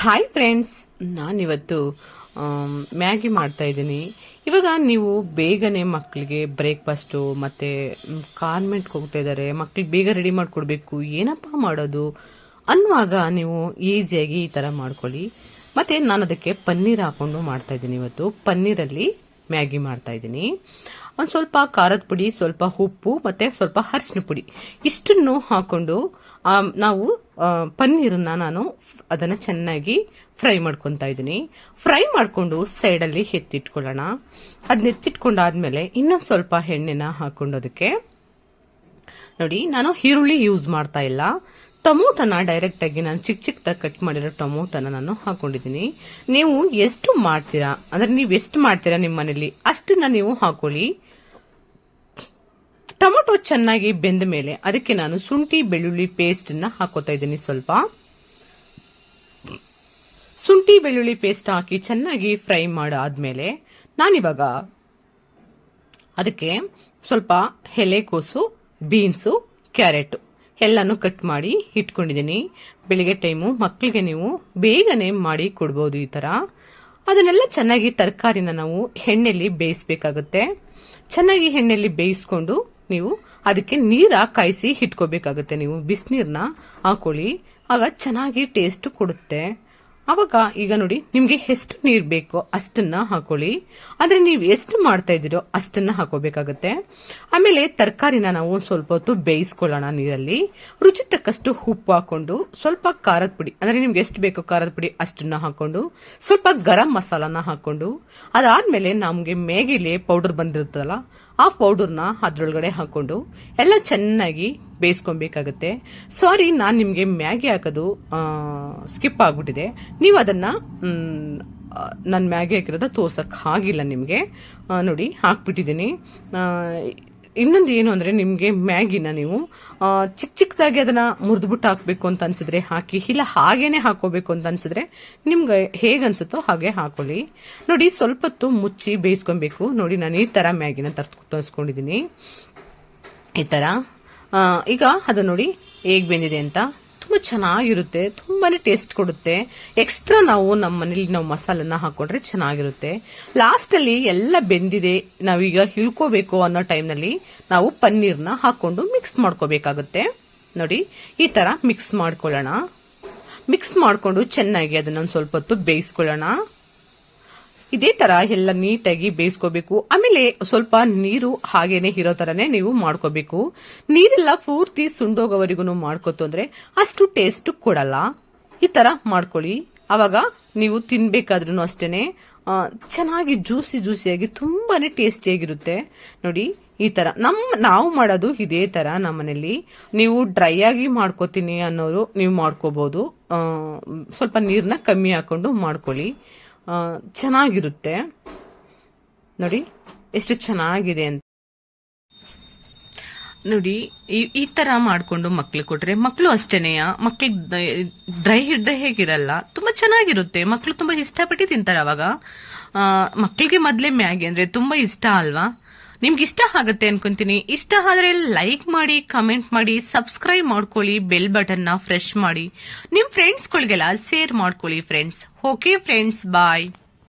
Hi friends ನಾನಿವತ್ತು Maggi ಮಾಡ್ತಾ ಇದ್ದೀನಿ. ಇವಾಗ ನೀವು ಬೇಗನೆ ಮಕ್ಕಳಿಗೆ ಬ್ರೇಕ್ಫಾಸ್ಟು ಮತ್ತೆ ಕಾರ್ಮೆಂಟ್ಗೆ ಹೋಗ್ತಾ ಇದ್ದಾರೆ. ಮಕ್ಳಿಗೆ ಬೇಗ ರೆಡಿ ಮಾಡಿಕೊಡ್ಬೇಕು. ಏನಪ್ಪ ಮಾಡೋದು? ಅನ್ನುವಾಗ ನೀವು ಈಸಿಯಾಗಿ ಈ ಥರ ಮಾಡ್ಕೊಳ್ಳಿ. ಮತ್ತೆ ನಾನು ಅದಕ್ಕೆ ಪನ್ನೀರ್ ಹಾಕೊಂಡು ಮಾಡ್ತಾ ಇದ್ದೀನಿ ಇವತ್ತು. ಪನ್ನೀರಲ್ಲಿ ಮ್ಯಾಗಿ ಮಾಡ್ತಾ ಇದ್ದೀನಿ. ಒಂದು ಸ್ವಲ್ಪ ಖಾರದ ಪುಡಿ, ಸ್ವಲ್ಪ ಉಪ್ಪು, ಮತ್ತೆ ಸ್ವಲ್ಪ ಅರಿಶಿನ ಪುಡಿ. ಇಷ್ಟನ್ನು ಹಾಕೊಂಡು ನಾವು ಪನ್ನೀರನ್ನು ನಾನು ಅದನ್ನ ಚೆನ್ನಾಗಿ ಫ್ರೈ ಮಾಡ್ಕೊತಾ ಇದ್ದೀನಿ. ಫ್ರೈ ಮಾಡ್ಕೊಂಡು ಸೈಡಲ್ಲಿ ಎತ್ತಿಟ್ಕೊಳ್ಳೋಣ. ಅದನ್ನ ಎತ್ತಿಟ್ಕೊಂಡಾದ್ಮೇಲೆ ಇನ್ನೊಂದು ಸ್ವಲ್ಪ ಎಣ್ಣೆನ ಹಾಕೊಂಡು ಅದಕ್ಕೆ. ನೋಡಿ, ನಾನು ಈರುಳ್ಳಿ ಯೂಸ್ ಮಾಡ್ತಾ ಇಲ್ಲ. ಟೊಮೊಟೊನ ಡೈರೆಕ್ಟ್ ಆಗಿ ನಾನು ಚಿಕ್ಕ ಚಿಕ್ಕದಾಗಿ ಕಟ್ ಮಾಡಿರೋ ಟೊಮೊಟೊನ ನಾನು ಹಾಕೊಂಡಿದ್ದೀನಿ. ನೀವು ಎಷ್ಟು ಮಾಡ್ತೀರಾ? ಅಂದ್ರೆ ನೀವು ಎಷ್ಟು ಮಾಡ್ತೀರಾ ನಿಮ್ಮ ಮನೇಲಿ? ಅಷ್ಟನ್ನ ನೀವು ಹಾಕೊಳ್ಳಿ. ಟೊಮೊಟೊ ಚೆನ್ನಾಗಿ ಬೆಂದ ಮೇಲೆ ಅದಕ್ಕೆ ನಾನು ಶುಂಠಿ, ಬೆಳ್ಳುಳ್ಳಿ ಪೇಸ್ಟ್ನ ಹಾಕೋತಾ ಇದ್ದೀನಿ ಸ್ವಲ್ಪ. ಶುಂಠಿ, ಬೆಳ್ಳುಳ್ಳಿ ಪೇಸ್ಟ್ ಹಾಕಿ ಚೆನ್ನಾಗಿ ಫ್ರೈ ಮಾಡಾದ್ಮೇಲೆ ನಾನಿವಾಗ ಅದಕ್ಕೆ ಸ್ವಲ್ಪ ಎಲೆಕೋಸು ಬೀನ್ಸು ಕ್ಯಾರೆಟ್ ಎಲ್ಲಾನು ಕಟ್ ಮಾಡಿ ಇಟ್ಕೊಂಡಿದ್ದೀನಿ. ಬೆಳಿಗ್ಗೆ ಟೈಮು ಮಕ್ಕಳಿಗೆ ನೀವು ಬೇಗನೆ ಮಾಡಿ ಕೊಡ್ಬೋದು ಈ ತರ. ಅದನ್ನೆಲ್ಲ ಚೆನ್ನಾಗಿ ತರಕಾರಿನ ನಾವು ಎಣ್ಣೆಲಿ ಬೇಯಿಸ್ಬೇಕಾಗುತ್ತೆ. ಚೆನ್ನಾಗಿ ಎಣ್ಣೆಲಿ ಬೇಯಿಸ್ಕೊಂಡು ನೀವು ಅದಕ್ಕೆ ನೀರ ಕಾಯಿಸಿ ಇಟ್ಕೋಬೇಕಾಗುತ್ತೆ ನೀವು. ಬಿಸಿನೀರ್ನ ಹಾಕೊಳ್ಳಿ. ಆಗ ಚೆನ್ನಾಗಿ ಟೇಸ್ಟ್ ಕೊಡುತ್ತೆ. ಅವಾಗ ಈಗ ನೋಡಿ, ನಿಮ್ಗೆ ಎಷ್ಟು ನೀರ್ ಬೇಕೋ ಅಷ್ಟನ್ನ ಹಾಕೊಳ್ಳಿ. ಆದ್ರೆ ನೀವು ಎಷ್ಟು ಮಾಡ್ತಾ ಇದ್ದೀರೋ ಅಷ್ಟನ್ನ ಹಾಕೋಬೇಕಾಗತ್ತೆ. ಆಮೇಲೆ ತರಕಾರಿನ ನಾವು ಸ್ವಲ್ಪ ಹೊತ್ತು ಬೇಯಿಸ್ಕೊಳ್ಳೋಣ ನೀರಲ್ಲಿ. ರುಚಿ ತಕ್ಕಷ್ಟು ಉಪ್ಪು ಹಾಕೊಂಡು ಸ್ವಲ್ಪ ಖಾರದ ಪುಡಿ, ಅಂದ್ರೆ ನಿಮ್ಗೆ ಎಷ್ಟು ಬೇಕೋ ಖಾರದ ಪುಡಿ ಅಷ್ಟನ್ನ ಹಾಕೊಂಡು, ಸ್ವಲ್ಪ ಗರಂ ಮಸಾಲಾನ ಹಾಕೊಂಡು, ಅದಾದ್ಮೇಲೆ ನಮ್ಗೆ ಮೇಗಿಲೆ ಪೌಡರ್ ಬಂದಿರುತ್ತಲ್ಲ ಆ ಪೌಡರ್ನ ಅದ್ರೊಳಗಡೆ ಹಾಕೊಂಡು ಎಲ್ಲ ಚೆನ್ನಾಗಿ ಬೇಯಿಸ್ಕೊಬೇಕಾಗುತ್ತೆ. ಸಾರಿ ನಾನ್ ನಿಮ್ಗೆ ಮ್ಯಾಗಿ ಹಾಕೋದು ಸ್ಕಿಪ್ ಆಗ್ಬಿಟ್ಟಿದೆ. ನೀವು ಅದನ್ನ ನಾನು ಮ್ಯಾಗಿ ಹಾಕಿರೋದ ತೋರ್ಸಕ್ ಆಗಿಲ್ಲ ನಿಮ್ಗೆ. ನೋಡಿ, ಹಾಕ್ಬಿಟ್ಟಿದ್ದೀನಿ. ಇನ್ನೊಂದು ಏನು ಅಂದ್ರೆ ನಿಮ್ಗೆ ಮ್ಯಾಗಿನ ನೀವು ಚಿಕ್ಕ ಚಿಕ್ಕದಾಗಿ ಅದನ್ನ ಮುರಿದ್ಬಿಟ್ಟು ಹಾಕಬೇಕು ಅಂತ ಅನ್ಸಿದ್ರೆ ಹಾಕಿ, ಇಲ್ಲ ಹಾಗೇನೆ ಹಾಕೋಬೇಕು ಅಂತ ಅನ್ಸಿದ್ರೆ ನಿಮ್ಗೆ ಹೇಗೆ ಅನ್ಸುತ್ತೋ ಹಾಗೆ ಹಾಕೊಳ್ಳಿ. ನೋಡಿ, ಸ್ವಲ್ಪ ಹೊತ್ತು ಮುಚ್ಚಿ ಬೇಯಿಸ್ಕೊಬೇಕು. ನೋಡಿ, ನಾನು ಈ ತರ ಮ್ಯಾಗಿನ ತರ್ಸ್ಕೊ ತರಿಸ್ಕೊಂಡಿದ್ದೀನಿ. ಈ ತರ. ಈಗ ಅದು ನೋಡಿ ಹೇಗ್ ಬೆಂದಿದೆ ಅಂತ. ತುಂಬಾ ಚೆನ್ನಾಗಿರುತ್ತೆ, ತುಂಬಾನೇ ಟೇಸ್ಟ್ ಕೊಡುತ್ತೆ. ಎಕ್ಸ್ಟ್ರಾ ನಾವು ನಮ್ಮ ಮನೇಲಿ ನಾವು ಮಸಾಲನ್ನ ಹಾಕೊಂಡ್ರೆ ಚೆನ್ನಾಗಿರುತ್ತೆ. ಲಾಸ್ಟ್ ಅಲ್ಲಿ ಎಲ್ಲ ಬೆಂದಿದೆ, ನಾವೀಗ ಹಿಳ್ಕೋಬೇಕು ಅನ್ನೋ ಟೈಮ್ನಲ್ಲಿ ನಾವು ಪನ್ನೀರ್ನ ಹಾಕೊಂಡು ಮಿಕ್ಸ್ ಮಾಡ್ಕೋಬೇಕಾಗುತ್ತೆ. ನೋಡಿ, ಈ ತರ ಮಿಕ್ಸ್ ಮಾಡ್ಕೊಳ್ಳೋಣ. ಮಿಕ್ಸ್ ಮಾಡ್ಕೊಂಡು ಚೆನ್ನಾಗಿ ಅದನ್ನ ಸ್ವಲ್ಪ ಹೊತ್ತು ಬೇಯಿಸ್ಕೊಳ್ಳೋಣ. ಇದೇ ತರ ಎಲ್ಲ ನೀಟಾಗಿ ಬೇಯಿಸ್ಕೋಬೇಕು. ಆಮೇಲೆ ಸ್ವಲ್ಪ ನೀರು ಹಾಗೇನೆ ಇರೋ ತರನೇ ನೀವು ಮಾಡ್ಕೋಬೇಕು. ನೀರೆಲ್ಲ ಪೂರ್ತಿ ಸುಂಡೋಗೋವರೆಗೂ ಮಾಡ್ಕೋತು ಅಂದ್ರೆ ಅಷ್ಟು ಟೇಸ್ಟ್ ಕೊಡಲ್ಲ. ಈ ತರ ಮಾಡ್ಕೊಳ್ಳಿ. ಅವಾಗ ನೀವು ತಿನ್ಬೇಕಾದ್ರೂ ಅಷ್ಟೇನೆ ಚೆನ್ನಾಗಿ ಜ್ಯೂಸಿ ಜ್ಯೂಸಿಯಾಗಿ ತುಂಬಾನೇ ಟೇಸ್ಟಿಯಾಗಿರುತ್ತೆ ನೋಡಿ, ಈ ತರ. ನಮ್, ನಾವು ಮಾಡೋದು ಇದೇ ತರ ನಮ್ಮನೇಲಿ. ನೀವು ಡ್ರೈ ಆಗಿ ಮಾಡ್ಕೋತೀನಿ ಅನ್ನೋರು ನೀವು ಮಾಡ್ಕೋಬಹುದು ಸ್ವಲ್ಪ ನೀರನ್ನ ಕಮ್ಮಿ ಹಾಕೊಂಡು ಮಾಡ್ಕೊಳ್ಳಿ. ಚೆನ್ನಾಗಿರುತ್ತೆ. ನೋಡಿ, ಎಷ್ಟು ಚೆನ್ನಾಗಿದೆ ಅಂತ. ನೋಡಿ, ಈ- ತರ ಮಾಡ್ಕೊಂಡು ಮಕ್ಳು ಕೊಟ್ರೆ ಮಕ್ಕಳು ಅಷ್ಟೇನೆಯ? ಮಕ್ಳಿಗೆ ಡ್ರೈ ಹಿಡ್ರೆ ಹೇಗಿರಲ್ಲ? ತುಂಬಾ ಚೆನ್ನಾಗಿರುತ್ತೆ. ಮಕ್ಳು ತುಂಬಾ ಇಷ್ಟಪಟ್ಟು ತಿಂತಾರೆ ಅವಾಗ. ಮಕ್ಕಳಿಗೆ ಮೊದ್ಲೇ ಮ್ಯಾಗಿ ಅಂದ್ರೆ ತುಂಬಾ ಇಷ್ಟ ಅಲ್ವಾ? ನಿಮ್ಗೆ ಇಷ್ಟ ಆಗುತ್ತೆ ಅನ್ಕೊಂತೀನಿ. ಇಷ್ಟ ಆದ್ರೆ ಲೈಕ್ ಮಾಡಿ ಕಮೆಂಟ್ ಮಾಡಿ ಸಬ್ಸ್ಕ್ರೈಬ್ ಮಾಡ್ಕೊಳ್ಳಿ ಬೆಲ್ ಬಟನ್ನ ಫ್ರೆಶ್ ಮಾಡಿ. ನಿಮ್ ಫ್ರೆಂಡ್ಸ್ಗಳಿಗೆಲ್ಲ ಶೇರ್ ಮಾಡ್ಕೊಳ್ಳಿ ಫ್ರೆಂಡ್ಸ್ ಓಕೆ ಫ್ರೆಂಡ್ಸ್ ಬಾಯ್